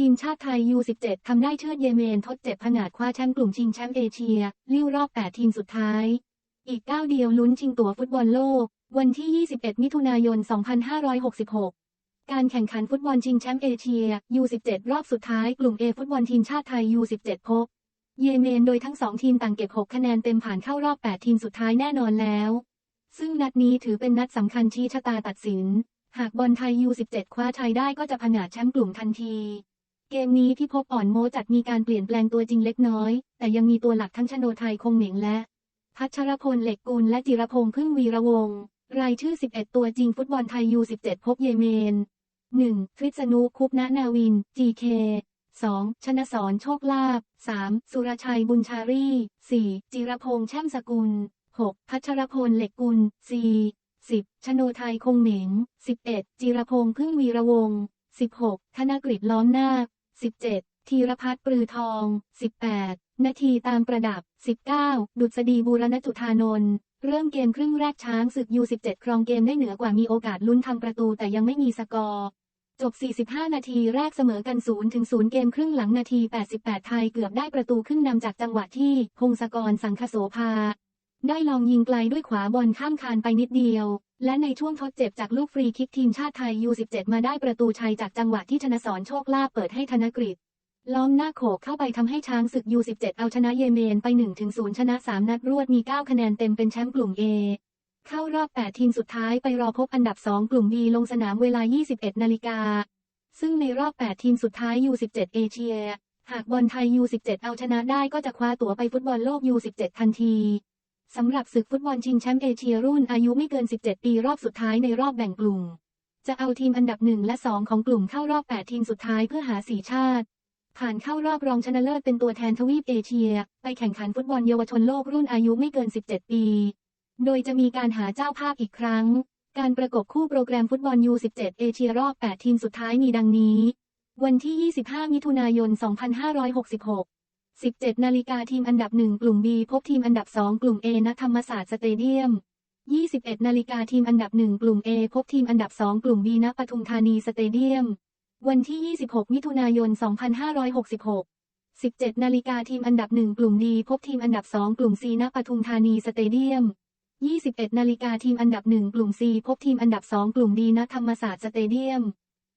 ทีมชาติไทย U17 ทำได้เชือดเยเมนทดเจ็บผงาดคว้าแชมป์กลุ่มชิงแชมป์เอเชียลิ้วรอบ 8 ทีมสุดท้าย อีกก้าวเดียวลุ้นชิงตั๋วฟุตบอลโลก วันที่ 21 มิถุนายน 2566 การแข่งขันฟุตบอลชิงแชมป์เอเชีย U17 รอบสุดท้ายกลุ่ม A ฟุตบอลทีมชาติไทย U17 พบ เยเมนโดยทั้งสองทีมต่างเก็บ 6 คะแนนเต็มผ่านเข้ารอบ 8 ทีมสุดท้ายแน่นอนแล้ว ซึ่งนัดนี้ถือเป็นนัดสำคัญชี้ชะตาตัดสิน หากบอลไทย U17 คว้าชัยได้ก็จะผงาดแชมป์กลุ่มทันที เกมนี้ที่พบอ่อนโมจัดมีการเปลี่ยนแปลงตัวจริงเล็กน้อย แต่ยังมีตัวหลักทั้งชโนไทยคงเหม็งและ พัชรพลเหล็กกุลและจิรพงษ์พึ่งวีระวงศ์รายชื่อ 11 ตัวจริงฟุตบอลไทย U17 พบเยเมน 1. ทริษณุคุปณนาวิน GK 2. ชนสอนโชคลาภ 3. สุรชัยบุญชารี 4. จิรพงษ์แช่มสกุล 6. พัชรพลเหล็กกุล 4. 10. ชโนไทยคงเหม็ง 11. จิรพงษ์พึ่งวีระวงศ์ 16. ธนกฤษล้อมนาค 17. ธีรพัฒน์ปรือทอง 18. นาทีตามประดับ 19. ดุษฎีบูรณจุธานนท์เริ่มเกมครึ่งแรกช้างศึก U17 ครองเกมได้เหนือกว่ามีโอกาสลุ้นทำประตูแต่ยังไม่มีสกอร์ จบ 45 นาทีแรกเสมอกัน 0 ถึง 0 เกมครึ่งหลังนาที 88 ไทยเกือบได้ประตูขึ้นนำจากจังหวะที่พงศกรสังคโสภา ได้ลองยิงไกลด้วยขวาบอลข้ามคานไปนิดเดียว และในช่วงทดเจ็บจากลูกฟรีคิกทีมชาติไทย U17 มาได้ประตูชัยจากจังหวะที่ชนสอนโชคลาภเปิดให้ธนกฤษล้อมหน้าโขกเข้าไปทำให้ช้างศึก U17 เอาชนะเยเมนไป 1-0 ชนะ 3 นัดรวดมี 9 คะแนนเต็มเป็นแชมป์กลุ่ม A เข้ารอบ 8 ทีมสุดท้ายไปรอพบอันดับ 2 กลุ่ม B ลงสนามเวลา 21 นาฬิกา ซึ่งในรอบ 8 ทีมสุดท้าย U17 เอเชีย หากบอลไทย U17 เอาชนะได้ก็จะคว้าตั๋วไปฟุตบอลโลก U17 ทันที สำหรับศึกฟุตบอลชิงแชมป์เอเชียรุ่นอายุไม่เกิน 17 ปีรอบสุดท้ายในรอบแบ่งกลุ่ม จะเอาทีมอันดับ 1 และ 2 ของกลุ่มเข้ารอบ 8 ทีมสุดท้ายเพื่อหาสีชาติ ผ่านเข้ารอบรองชนะเลิศเป็นตัวแทนทวีปเอเชีย ไปแข่งขันฟุตบอลเยาวชนโลกรุ่นอายุไม่เกิน 17 ปี โดยจะมีการหาเจ้าภาพอีกครั้ง การประกบคู่โปรแกรมฟุตบอล U17 เอเชียรอบ 8 ทีมสุดท้ายมีดังนี้ วันที่ 25 มิถุนายน 2566 17 นาฬิกาทีมอันดับ 1 กลุ่ม B พบทีมอันดับ 2 กลุ่ม A ณธรรมศาสตร์สเตเดียม 21 นาฬิกาทีมอันดับ 1 กลุ่ม A พบทีมอันดับ 2 กลุ่ม B ณปทุมธานีสเตเดียม วันที่ 26 มิถุนายน 2566 17 นาฬิกาทีมอันดับ 1 กลุ่ม D พบทีมอันดับ 2 กลุ่ม C ณปทุมธานีสเตเดียม 21 นาฬิกาทีมอันดับ 1 กลุ่ม C พบทีมอันดับ 2 กลุ่ม D ณธรรมศาสตร์สเตเดียม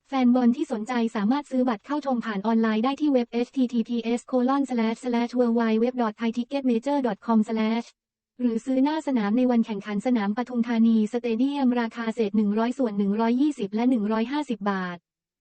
แฟนบอลที่สนใจสามารถซื้อบัตรเข้าชมผ่านออนไลน์ได้ที่เว็บ https www.thaiticketmajor.com หรือซื้อหน้าสนามในวันแข่งขันสนามปทุมธานีสเตเดียมราคาเศษ 100 ส่วน 120 และ 150 บาท